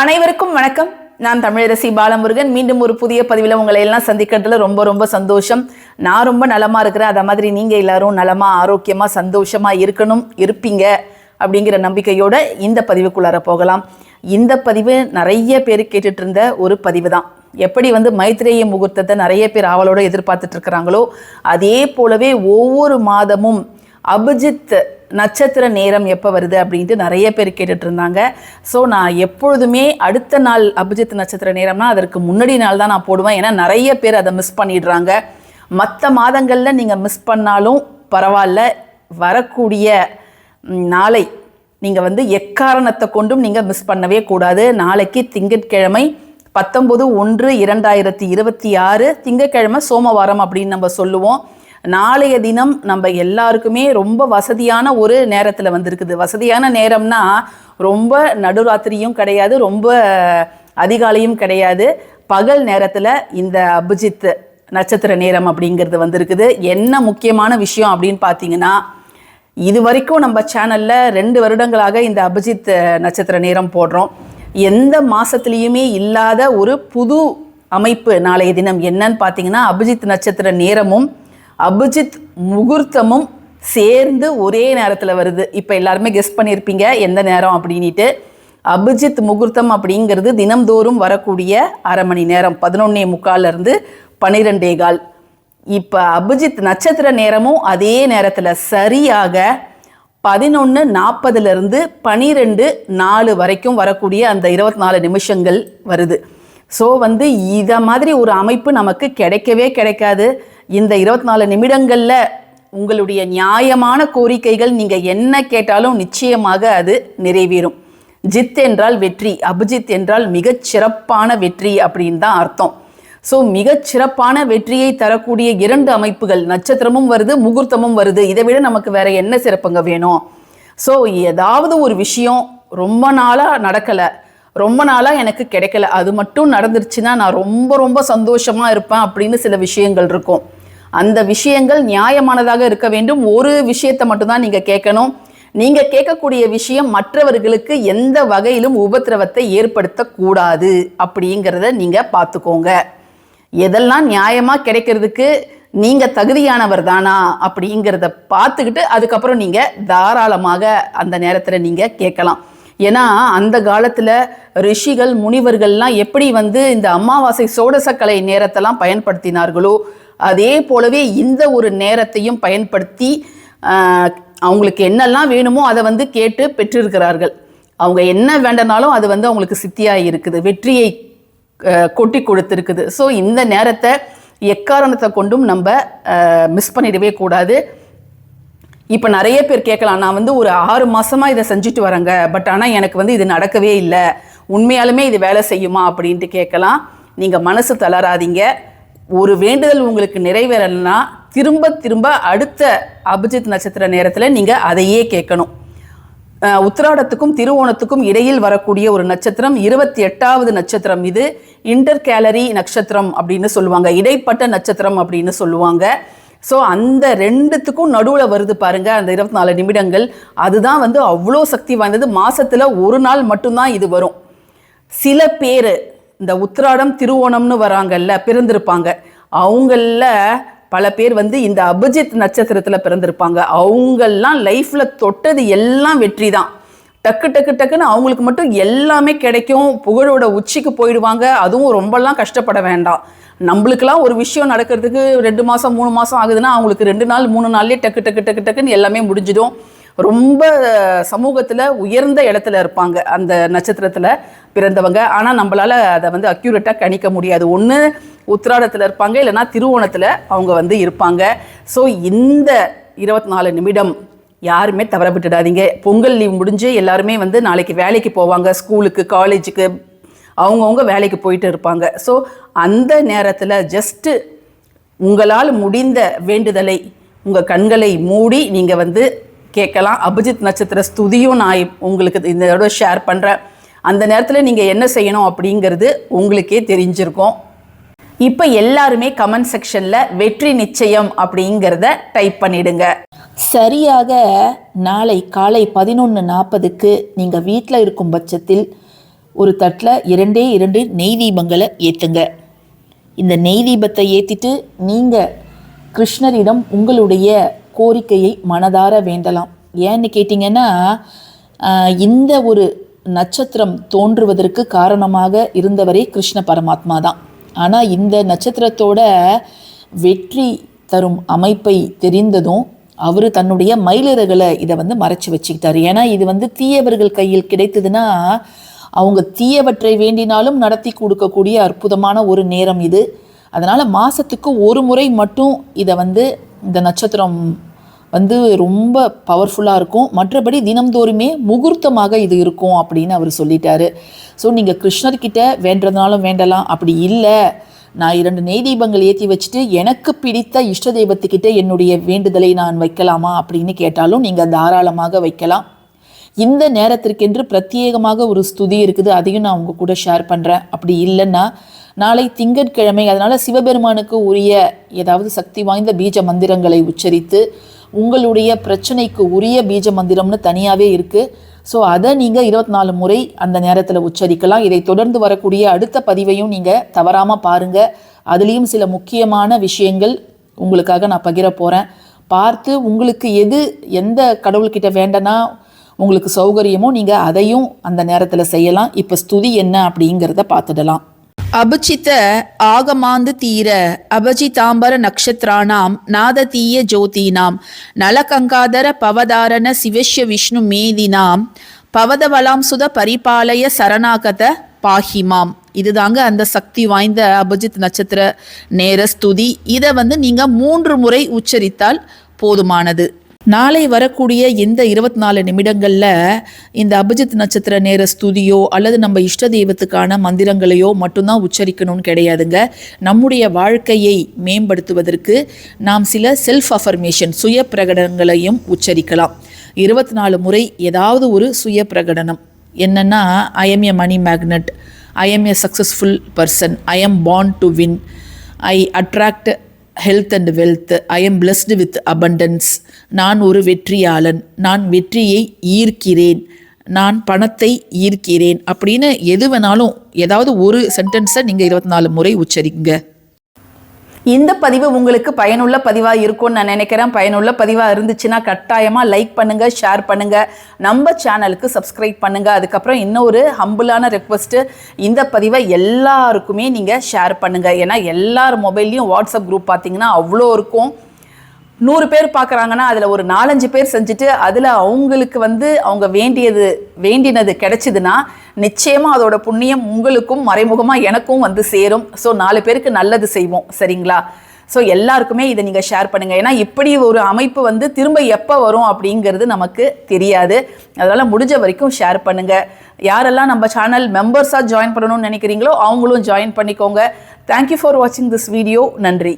அனைவருக்கும் வணக்கம். நான் தமிழரசி பாலமுருகன். மீண்டும் ஒரு புதிய பதிவில் உங்களை எல்லாம் சந்திக்கிறதுல ரொம்ப ரொம்ப சந்தோஷம். நான் ரொம்ப நலமாக இருக்கிறேன். அதை மாதிரி நீங்கள் எல்லாரும் நலமாக ஆரோக்கியமாக சந்தோஷமாக இருக்கணும் இருப்பீங்க அப்படிங்கிற நம்பிக்கையோட இந்த பதிவுக்குள்ளார போகலாம். இந்த பதிவு நிறைய பேர் கேட்டுட்டு இருந்த ஒரு பதிவு தான் எப்படி வந்து மைத்ரேய முகூர்த்தத்தை நிறைய பேர் ஆவலோடு எதிர்பார்த்துட்டு இருக்கிறாங்களோ அதே போலவே ஒவ்வொரு மாதமும் அபிஜித் நட்சத்திர நேரம் எப்போ வருது அப்படின்ட்டு நிறைய பேர் கேட்டுட்டு இருந்தாங்க ஸோ நான் எப்பொழுதுமே அடுத்த நாள் அபிஜித் நட்சத்திர நேரம்னா அதற்கு முன்னாடி நாள் தான் நான் போடுவேன். ஏன்னா நிறைய பேர் அதை மிஸ் பண்ணிடுறாங்க. மற்ற மாதங்களில் நீங்கள் மிஸ் பண்ணாலும் பரவாயில்ல. வரக்கூடிய நாளை நீங்கள் வந்து எக்காரணத்தை கொண்டும் நீங்கள் மிஸ் பண்ணவே கூடாது. நாளைக்கு திங்கட்கிழமை பத்தொம்பது ஒன்று இரண்டாயிரத்தி இருபத்தி ஆறு திங்கட்கிழமை சோமவாரம் அப்படின்னு நம்ம சொல்லுவோம். நாளைய தினம் நம்ம எல்லாருக்குமே ரொம்ப வசதியான ஒரு நேரத்தில் வந்திருக்குது. வசதியான நேரம்னா ரொம்ப நடுராத்திரியும் கிடையாது ரொம்ப அதிகாலையும் கிடையாது. பகல் நேரத்தில் இந்த அபிஜித் நட்சத்திர நேரம் அப்படிங்கிறது வந்திருக்குது. என்ன முக்கியமான விஷயம் அப்படின்னு பார்த்தீங்கன்னா இது வரைக்கும் நம்ம சேனலில் ரெண்டு வருடங்களாக இந்த அபிஜித் நட்சத்திர நேரம் போடுறோம். எந்த மாதத்துலேயுமே இல்லாத ஒரு புது அமைப்பு நாளைய தினம் என்னன்னு பார்த்தீங்கன்னா அபிஜித் நட்சத்திர நேரமும் அபிஜித் முகூர்த்தமும் சேர்ந்து ஒரே நேரத்தில் வருது. இப்போ எல்லாருமே கெஸ் பண்ணியிருப்பீங்க எந்த நேரம்? அப்படின்ட்டு அபிஜித் முகூர்த்தம் அப்படிங்கிறது தினம்தோறும் வரக்கூடிய அரை மணி நேரம் பதினொன்னே முக்கால்லேருந்து பன்னிரெண்டே கால். இப்போ அபிஜித் நட்சத்திர நேரமும் அதே நேரத்தில் சரியாக பதினொன்று நாற்பதுலேருந்து பனிரெண்டு நாலு வரைக்கும் வரக்கூடிய அந்த இருபத்தி நாலு நிமிஷங்கள் வருது. ஸோ வந்து இதை மாதிரி ஒரு அமைப்பு நமக்கு கிடைக்கவே கிடைக்காது. இந்த இருபத்தி நாலு நிமிடங்களில் உங்களுடைய நியாயமான கோரிக்கைகள் நீங்கள் என்ன கேட்டாலும் நிச்சயமாக அது நிறைவேறும். ஜித் என்றால் வெற்றி அபிஜித் என்றால் மிகச் சிறப்பான வெற்றி அப்படின்னு தான் அர்த்தம். ஸோ மிகச் சிறப்பான வெற்றியை தரக்கூடிய இரண்டு அமைப்புகள் நட்சத்திரமும் வருது முகூர்த்தமும் வருது. இதை விட நமக்கு வேற என்ன சிறப்புங்க வேணும்? ஸோ ஏதாவது ஒரு விஷயம் ரொம்ப நாளாக நடக்கலை ரொம்ப நாளாக எனக்கு கிடைக்கல அது மட்டும் நடந்துருச்சுன்னா நான் ரொம்ப ரொம்ப சந்தோஷமாக இருப்பேன் அப்படின்னு சில விஷயங்கள் இருக்கும். அந்த விஷயங்கள் நியாயமானதாக இருக்க வேண்டும். ஒரு விஷயத்தை மட்டும்தான் நீங்கள் கேட்கணும். நீங்கள் கேட்கக்கூடிய விஷயம் மற்றவர்களுக்கு எந்த வகையிலும் உபத்திரவத்தை ஏற்படுத்தக்கூடாது அப்படிங்கிறத நீங்கள் பார்த்துக்கோங்க. எதெல்லாம் நியாயமா கிடைக்கிறதுக்கு நீங்க தகுதியானவர் தானா அப்படிங்கிறத பார்த்துக்கிட்டு அதுக்கப்புறம் நீங்க தாராளமாக அந்த நேரத்துல நீங்க கேட்கலாம். ஏன்னா அந்த காலத்துல ரிஷிகள் முனிவர்கள்லாம் எப்படி வந்து இந்த அமாவாசை சோடசக்கலை நேரத்தெல்லாம் பயன்படுத்தினார்களோ அதே போலவே இந்த ஒரு நேரத்தையும் பயன்படுத்தி அவங்களுக்கு என்னெல்லாம் வேணுமோ அதை வந்து கேட்டு பெற்றிருக்கிறார்கள். அவங்க என்ன வேண்டனாலும் அது வந்து அவங்களுக்கு சித்தியாக இருக்குது. வெற்றியை கொட்டி கொடுத்துருக்குது. ஸோ இந்த நேரத்தை எக்காரணத்தை கொண்டும் நம்ம மிஸ் பண்ணிடவே கூடாது. இப்போ நிறைய பேர் கேட்கலாம் நான் வந்து ஒரு ஆறு மாதமாக இதை செஞ்சுட்டு வரேங்க பட் ஆனால் எனக்கு வந்து இது நடக்கவே இல்லை. உண்மையாலுமே இது வேலை செய்யுமா அப்படின்ட்டு கேட்கலாம். நீங்கள் மனசு தளராதீங்க. ஒரு வேண்டுதல் உங்களுக்கு நிறைவேறலைன்னா திரும்ப திரும்ப அடுத்த அபிஜித் நட்சத்திர நேரத்தில் நீங்கள் அதையே கேட்கணும். உத்திராடத்துக்கும் திருவோணத்துக்கும் இடையில் வரக்கூடிய ஒரு நட்சத்திரம் இருபத்தி எட்டாவது நட்சத்திரம் இது. இன்டர் கேலரி நட்சத்திரம் அப்படின்னு சொல்லுவாங்க. இடைப்பட்ட நட்சத்திரம் அப்படின்னு சொல்லுவாங்க. ஸோ அந்த ரெண்டுத்துக்கும் நடுவில் வருது பாருங்க அந்த இருபத்தி நாலு நிமிடங்கள். அதுதான் வந்து அவ்வளோ சக்தி வாய்ந்தது. மாசத்துல ஒரு நாள் மட்டும்தான் இது வரும். சில பேர் இந்த உத்திராடம் திருவோணம்னு வராங்கல்ல பிறந்திருப்பாங்க. அவங்கள பல பேர் வந்து இந்த அபிஜித் நட்சத்திரத்தில் பிறந்திருப்பாங்க. அவங்கெல்லாம் லைஃப்பில் தொட்டது எல்லாம் வெற்றி தான். டக்கு டக்கு டக்குன்னு அவங்களுக்கு மட்டும் எல்லாமே கிடைக்கும். புகழோட உச்சிக்கு போயிடுவாங்க. அதுவும் ரொம்பலாம் கஷ்டப்பட வேண்டாம். நம்மளுக்கெல்லாம் ஒரு விஷயம் நடக்கிறதுக்கு ரெண்டு மாதம் மூணு மாதம் ஆகுதுன்னா அவங்களுக்கு ரெண்டு நாள் மூணு நாள்லேயே டக்கு டக்கு டக்கு டக்குன்னு எல்லாமே முடிஞ்சிடும். ரொம்ப சமூகத்தில் உயர்ந்த இடத்துல இருப்பாங்க அந்த நட்சத்திரத்தில் பிறந்தவங்க. ஆனால் நம்மளால் அதை வந்து அக்யூரேட்டாக கணிக்க முடியாது. ஒன்று உத்திராடத்தில் இருப்பாங்க இல்லைன்னா திருவோணத்தில் அவங்க வந்து இருப்பாங்க. ஸோ இந்த இருபத்தி நாலு நிமிடம் யாருமே தவற விட்டுடாதீங்க. பொங்கல் லீவ் முடிஞ்சு எல்லாருமே வந்து நாளைக்கு வேலைக்கு போவாங்க. ஸ்கூலுக்கு காலேஜுக்கு அவங்கவுங்க வேலைக்கு போயிட்டு இருப்பாங்க. ஸோ அந்த நேரத்தில் ஜஸ்ட்டு உங்களால் முடிந்த வேண்டுதலை உங்கள் கண்களை மூடி நீங்கள் வந்து கேட்கலாம். அபிஜித் நட்சத்திர ஸ்துதியும் நான் உங்களுக்கு இந்த தடவை ஷேர் பண்ணுறேன் அந்த நேரத்தில் நீங்கள் என்ன செய்யணும் அப்படிங்கிறது உங்களுக்கே தெரிஞ்சிருக்கும். இப்போ எல்லாருமே கமெண்ட் செக்ஷனில் வெற்றி நிச்சயம் அப்படிங்கிறத டைப் பண்ணிடுங்க. சரியாக நாளை காலை பதினொன்று நாற்பதுக்கு நீங்கள் வீட்டில் இருக்கும் பட்சத்தில் ஒரு தட்டில் இரண்டே இரண்டு நெய் தீபங்களை ஏற்றுங்க இந்த நெய் தீபத்தை ஏற்றிட்டு நீங்கள் கிருஷ்ணரிடம் உங்களுடைய கோரிக்கையை மனதார வேண்டலாம். ஏன்னு கேட்டிங்கன்னா இந்த ஒரு நட்சத்திரம் தோன்றுவதற்கு காரணமாக இருந்தவரே கிருஷ்ண பரமாத்மா தான். ஆனால் இந்த நட்சத்திரத்தோட வெற்றி தரும் அமைப்பை தெரிந்ததும் அவர் தன்னுடைய மயிலிறகளை இதை வந்து மறைச்சி வச்சுக்கிட்டார். ஏன்னா இது வந்து தீயவர்கள் கையில் கிடைத்ததுன்னா அவங்க தீயவற்றை வேண்டினாலும் நடத்தி கொடுக்கக்கூடிய அற்புதமான ஒரு நேரம் இது. அதனால் மாதத்துக்கு ஒரு முறை மட்டும் இதை வந்து இந்த நட்சத்திரம் வந்து ரொம்ப பவர்ஃபுல்லாக இருக்கும். மற்றபடி தினம்தோறுமே முகூர்த்தமாக இது இருக்கும் அப்படின்னு அவர் சொல்லிட்டாரு. ஸோ நீங்கள் கிருஷ்ணர்கிட்ட வேண்டுறதுனாலும் வேண்டலாம். அப்படி இல்லை. நான் இரண்டு நெய் தீபங்கள் ஏற்றி வச்சுட்டு எனக்கு பிடித்த இஷ்ட தெய்வத்துக்கிட்ட என்னுடைய வேண்டுதலை நான் வைக்கலாமா அப்படின்னு கேட்டாலும் நீங்கள் தாராளமாக வைக்கலாம். இந்த நேரத்திற்கென்று பிரத்யேகமாக ஒரு ஸ்துதி இருக்குது அதையும் நான் உங்கள் கூட ஷேர் பண்ணுறேன் அப்படி இல்லைன்னா நாளை திங்கட்கிழமை அதனால் சிவபெருமானுக்கு உரிய ஏதாவது சக்தி வாய்ந்த பீஜ மந்திரங்களை உச்சரித்து உங்களுடைய பிரச்சனைக்கு உரிய பீஜ மந்திரம்னு தனியாகவே இருக்குது ஸோ அதை நீங்கள் இருபத்தி நாலு முறை அந்த நேரத்தில் உச்சரிக்கலாம். இதை தொடர்ந்து வரக்கூடிய அடுத்த பதிவையும் நீங்கள் தவறாமல் பாருங்கள் அதுலேயும் சில முக்கியமான விஷயங்கள் உங்களுக்காக நான் பகிர போகிறேன் பார்த்து உங்களுக்கு எது எந்த கடவுள்கிட்ட வேண்டனா உங்களுக்கு சௌகரியமோ நீங்கள் அதையும் அந்த நேரத்தில் செய்யலாம். இப்போ ஸ்துதி என்ன அப்படிங்கிறத பார்த்துடலாம். அபிச்சித்த ஆகமாந்து தீர அபஜிதாம்பர நக்ஷத்ராணாம் நாததீய ஜோதினாம் நலகங்காதர பவதாரண சிவஷ்ய விஷ்ணு மேதினாம் பவதவலாம் சுத பரிபாலய சரணாகத பாஹிமாம் இதுதாங்க அந்த சக்தி வாய்ந்த அபிஜித் நட்சத்திர நேர ஸ்துதி. இதை வந்து நீங்கள் மூன்று முறை உச்சரித்தால் போதுமானது. நாளை வரக்கூடிய இந்த இருபத்தி நாலு நிமிடங்களில் இந்த அபிஜித் நட்சத்திர நேர ஸ்துதியோ அல்லது நம்ம இஷ்ட தெய்வத்துக்கான மந்திரங்களையோ மட்டும்தான் உச்சரிக்கணும்னு கிடையாதுங்க. நம்முடைய வாழ்க்கையை மேம்படுத்துவதற்கு நாம் சில செல்ஃப் அஃபர்மேஷன் சுய பிரகடனங்களையும் உச்சரிக்கலாம். இருபத்தி நாலு முறை ஏதாவது ஒரு சுய பிரகடனம். என்னென்னா I am a money magnet I am a successful person I am bound to win I attract health and wealth I am blessed with abundance நான் ஒரு வெற்றியாளன். நான் வெற்றியை ஈர்க்கிறேன். நான் பணத்தை ஈர்க்கிறேன். அப்படின்னு எது வேணாலும் ஏதாவது ஒரு சென்டென்ஸை நீங்கள் இருபத்தி நாலு முறை உச்சரிங்க. இந்த பதிவு உங்களுக்கு பயனுள்ள பதிவாக இருக்கும்னு நான் நினைக்கிறேன். பயனுள்ள பதிவாக இருந்துச்சுன்னா கட்டாயமாக லைக் பண்ணுங்கள் ஷேர் பண்ணுங்கள் நம்ம சேனலுக்கு சப்ஸ்கிரைப் பண்ணுங்கள் அதுக்கப்புறம் இன்னொரு ஹம்பிளான ரெக்வஸ்ட்டு இந்த பதிவை எல்லாருக்குமே நீங்கள் ஷேர் பண்ணுங்கள் ஏன்னா எல்லார் மொபைல்லையும் வாட்ஸ்அப் குரூப் பார்த்தீங்கன்னா அவ்வளோ இருக்கும். நூறு பேர் பார்க்குறாங்கன்னா அதில் ஒரு நாலஞ்சு பேர் செஞ்சுட்டு அதில் அவங்களுக்கு வந்து அவங்க வேண்டியது வேண்டினது கிடைச்சிதுன்னா நிச்சயமாக அதோட புண்ணியம் உங்களுக்கும் மறைமுகமாக எனக்கும் வந்து சேரும். ஸோ நாலு பேருக்கு நல்லது செய்வோம். சரிங்களா? ஸோ எல்லாருக்குமே இதை நீங்கள் ஷேர் பண்ணுங்கள் ஏன்னா இப்படி ஒரு அமைப்பு வந்து திரும்ப எப்போ வரும் அப்படிங்கிறது நமக்கு தெரியாது. அதனால் முடிஞ்ச வரைக்கும் ஷேர் பண்ணுங்கள் யாரெல்லாம் நம்ம சேனல் மெம்பர்ஸாக ஜாயின் பண்ணணும்னு நினைக்கிறீங்களோ அவங்களும் ஜாயின் பண்ணிக்கோங்க. தேங்க்யூ ஃபார் வாட்சிங் திஸ் வீடியோ நன்றி.